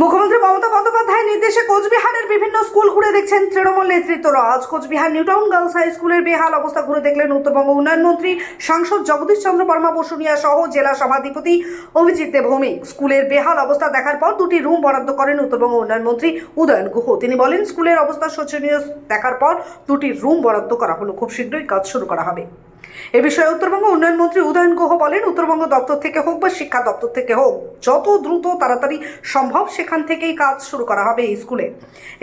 মুখ্যমন্ত্রী মমতা বন্দ্যোপাধ্যায়ের নির্দেশে কোচবিহারের বিভিন্ন স্কুল ঘুরে দেখছেন তৃণমূল নেতৃত্বরা। আজ কোচবিহার নিউটাউন গার্লস হাই স্কুলের বেহাল অবস্থা ঘুরে দেখলেন উত্তরবঙ্গ উন্নয়ন মন্ত্রী, সাংসদ জগদীশ চন্দ্র বর্মা বসুনিয়া সহ জেলা সভাধিপতি অভিজিৎ ভৌমিক স্কুলের বেহাল অবস্থা দেখার পর দুটি রুম বরাদ্দ করেন উত্তরবঙ্গ উন্নয়ন মন্ত্রী উদয়ন গুহ। তিনি বলেন, স্কুলের অবস্থা শোচনীয় দেখার পর দুটি রুম বরাদ্দ করা হলো। খুব শীঘ্রই কাজ শুরু করা হবে। এ বিষয়ে উত্তরবঙ্গ উন্নয়ন মন্ত্রী উদয়ন গুহ বলেন, উত্তরবঙ্গ দপ্তর থেকে হোক বা শিক্ষা দপ্তর থেকে হোক, যত দ্রুত তাড়াতাড়ি সম্ভব সেখান থেকেই কাজ শুরু করা হবে এই স্কুলে।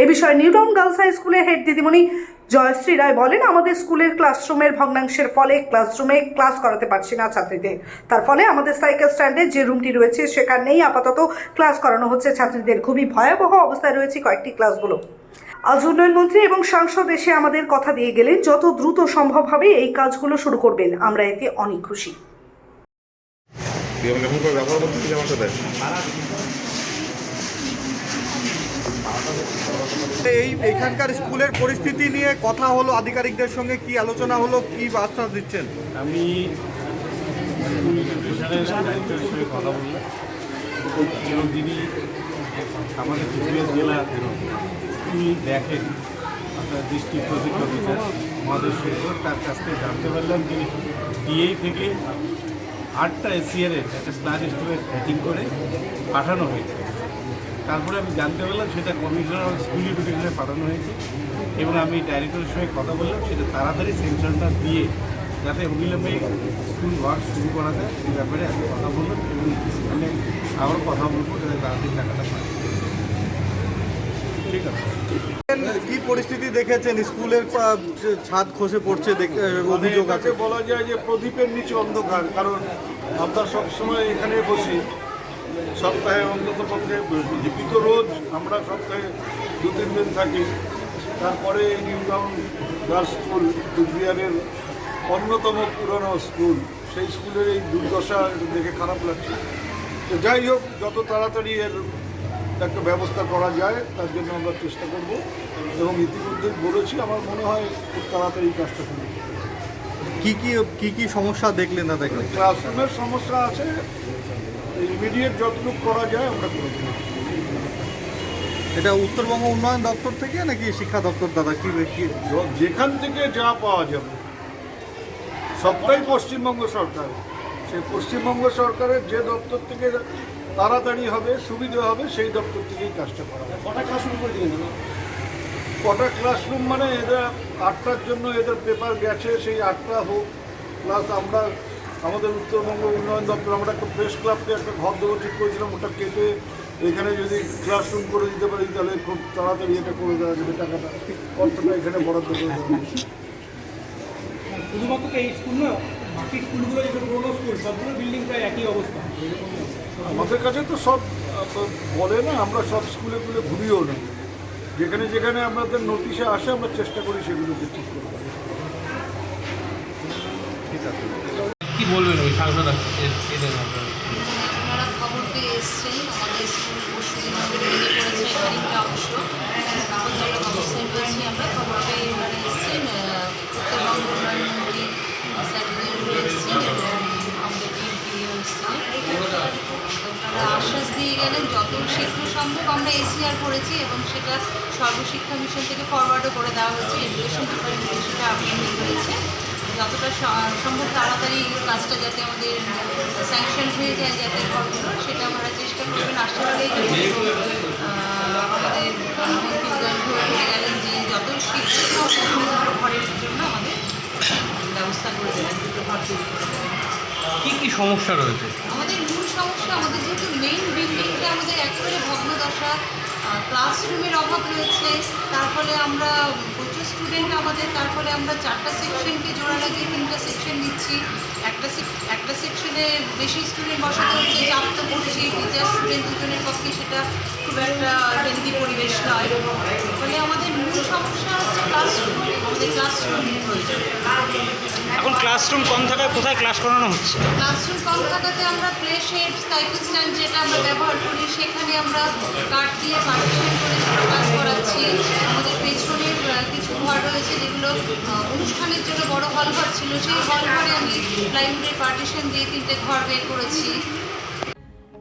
এ বিষয়ে নিউটাউন গার্লস হাই স্কুলের হেড দিদিমণি জয়শ্রী রায় বলেন, আমাদের স্কুলের ক্লাসরুমের ভগ্নাংশের ফলে ক্লাসরুমে ক্লাস করাতে পারছি না ছাত্রীদের তার ফলে আমাদের সাইকেল স্ট্যান্ডে যে রুমটি রয়েছে সেখানেই আপাতত ক্লাস করানো হচ্ছে ছাত্রীদের। খুবই ভয়াবহ অবস্থায় রয়েছে কয়েকটি ক্লাসগুলো। আজ উন্নয়ন মন্ত্রী এবং সাংসদ এসে আমাদের কথা দিয়ে গেলেন, যত দ্রুত সম্ভব হবে এই কাজগুলো শুরু করবেন। আমরা এতে অনেক খুশি। এই এখানকার স্কুলের পরিস্থিতি নিয়ে কথা হলো আধিকারিকদের সঙ্গে, কি আলোচনা হলো, কি আশ্বাস দিচ্ছেন? আমি কথা বললাম। যিনি আমাদের কুচবিহার জেলার স্কুল দেখেন আপনার ডিস্ট্রিক্ট প্রজেক্ট অফিসার মহাদেশ সৈকত তার কাছ থেকে জানতে পারলাম যে ডিএ থেকে আটটা এসিআরের একটা ক্লাস স্টুডেন্ট হ্যাকিং করে পাঠানো হয়েছে। তারপরে আমি জানতে পারলাম সেটা কমিশনার অফ স্কুল এডুকেশনে পাঠানো হয়েছে। এবং আমি ডাইরেক্টরের সঙ্গে কথা বললাম সেটা তাড়াতাড়ি সেন্সারটা দিয়ে যাতে অবিলম্বে স্কুল ওয়ার্ক শুরু করা যায় এই ব্যাপারে আমি কথা বললাম এবং আমি আবার কথা বলব যাতে তাড়াতাড়ি টাকাটা পাই। ঠিক আছে। কি পরিস্থিতি দেখেছেন? স্কুলের ছাদ খসে পড়ছে অভিযোগ আছে। বলা যায় যে প্রদীপের নিচে অন্ধকার কারণ আমরা সবসময় এখানে বসি। সপ্তাহে অন্তত পক্ষে লিপিত রোজ আমরা সপ্তাহে দু তিন দিন থাকি। তারপরে নিউ টাউন গার্লস স্কুল কুচবিহারের অন্যতম পুরনো স্কুল সেই স্কুলের এই দুর্দশা দেখে খারাপ লাগছে। তো যাই হোক যত তাড়াতাড়ি এর একটা ব্যবস্থা করা যায় তার জন্য আমরা চেষ্টা করব এবং ইতিমধ্যে বলেছি আমার মনে হয় খুব তাড়াতাড়ি কাজটা শুরু করব। কি কি কি কি সমস্যা দেখলেন না দেখলেন? ক্লাসরুমের সমস্যা আছে ইমিডিয়েট যতটুকু করা যায় আমরা করে দেবো। এটা উত্তরবঙ্গ উন্নয়ন দপ্তর থেকে নাকি শিক্ষা দপ্তর দাদা? কি যেখান থেকে যা পাওয়া যাবে সবটাই পশ্চিমবঙ্গ সরকার। সেই পশ্চিমবঙ্গ সরকারের যে দপ্তর থেকে তাড়াতাড়ি হবে সুবিধা হবে সেই দপ্তর থেকেই কাজটা করা হবে। কটা ক্লাসরুম করে দিলেন কটা ক্লাসরুম মানে এরা আটটার জন্য এদের পেপার গেছে সেই আটটা হোক প্লাস আমরা আমাদের উত্তরবঙ্গ উন্নয়ন দপ্তর আমরা একটা প্রেস ক্লাবকে একটা ঘর দেবো ঠিক করেছিলাম ওটা কেটে এখানে যদি ক্লাসরুম করে দিতে পারি তাহলে খুব তাড়াতাড়ি এটা করে দেওয়া যাবে টাকাটা। অর্থটা এখানে বরাদ্দ করে দেওয়া। শুধুমাত্র এই স্কুল না বাকি স্কুলগুলো পুরোনো স্কুল সবগুলো বিল্ডিং প্রায় একই অবস্থা। আমাদের কাছে তো সব বলে না আমরা সব স্কুলে তুলে ঘুরিও না। যেখানে যেখানে আমাদের নোটিশে আসে আমরা চেষ্টা করি সেগুলোকে ঠিক করতে। কি বলবেন ওই সাংসদ এদের খবর পেয়ে আমাদের স্কুল রয়েছি আমরা খবর পেয়ে উত্তরবঙ্গ এবং আশ্বাস দিয়ে গেলেন, যত শীঘ্র সম্ভব আমরা এসিআর করেছি এবং সেটা সর্বশিক্ষা মিশন থেকে ফরওয়ার্ডও করে দেওয়া হয়েছে এডুকেশন ডিপার্টমেন্টে সেটা হয়েছে। যতটা সম্ভব তাড়াতাড়ি কাজটা যাতে আমাদের স্যাংশন হয়ে যায় যাতে ঘরগুলো সেটা আমরা চেষ্টা করবেন আশাবাদী আমাদের গেলেন যে যত শীঘ্র ঘরের জন্য আমাদের ব্যবস্থা করে দেবেন দুটো ঘর তৈরি করে দেবেন। কি কি সমস্যা রয়েছে? আমাদের মূল সমস্যা আমাদের যেহেতু মেইন বিল্ডিংটা আমাদের একেবারে ভগ্নদশা ক্লাসরুমের অভাব রয়েছে তার ফলে আমরা প্রচুর স্টুডেন্ট আমাদের তার ফলে আমরা চারটা সেকশনকে জোড়া লাগিয়ে তিনটা সেকশন দিচ্ছি একটা একটা সেকশনে বেশি স্টুডেন্ট বসাতে হচ্ছে চাপ স্টুডেন্ট দুজনের পক্ষে সেটা খুব একটা হেলদি পরিবেশ নয় ফলে আমাদের মূল সমস্যা হচ্ছে ক্লাসরুম আমাদের ক্লাসরুম প্রয়োজন। এখন ক্লাসরুম কম থাকায় কোথায় ক্লাস করানো হচ্ছে? ক্লাসরুম কম থাকাতে আমরা প্লে শেড সাইকেল স্ট্যান্ড যেটা আমরা ব্যবহার করি সেখানে আমরা কাঠ দিয়ে পার্টিশন করে সেটা ক্লাস করাচ্ছি। আমাদের পেছনের কিছু ঘর রয়েছে যেগুলো অনুষ্ঠানের জন্য বড় হল ঘর ছিল। সেই হল ঘরে আমি প্লাইউডের পার্টিশন দিয়ে তিনটে ঘর বের করেছি।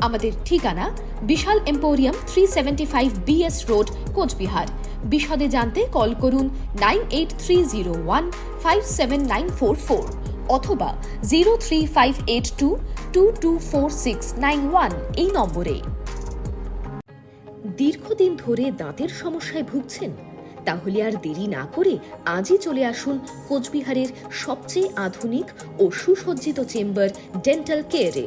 আমাদের ঠিকানা Vishal emporium three seventy five BS road Coochbehar. বিশদে জানতে কল করুন nine eight three zero one five seven nine four four অথবা zero three five eight two two two four six nine one এই নম্বরে। দীর্ঘদিন ধরে দাঁতের সমস্যায় ভুগছেন? তাহলে আর দেরি না করে আজই চলে আসুন কোচবিহারের সবচেয়ে আধুনিক ও সুসজ্জিত চেম্বার ডেন্টাল কেয়ারে।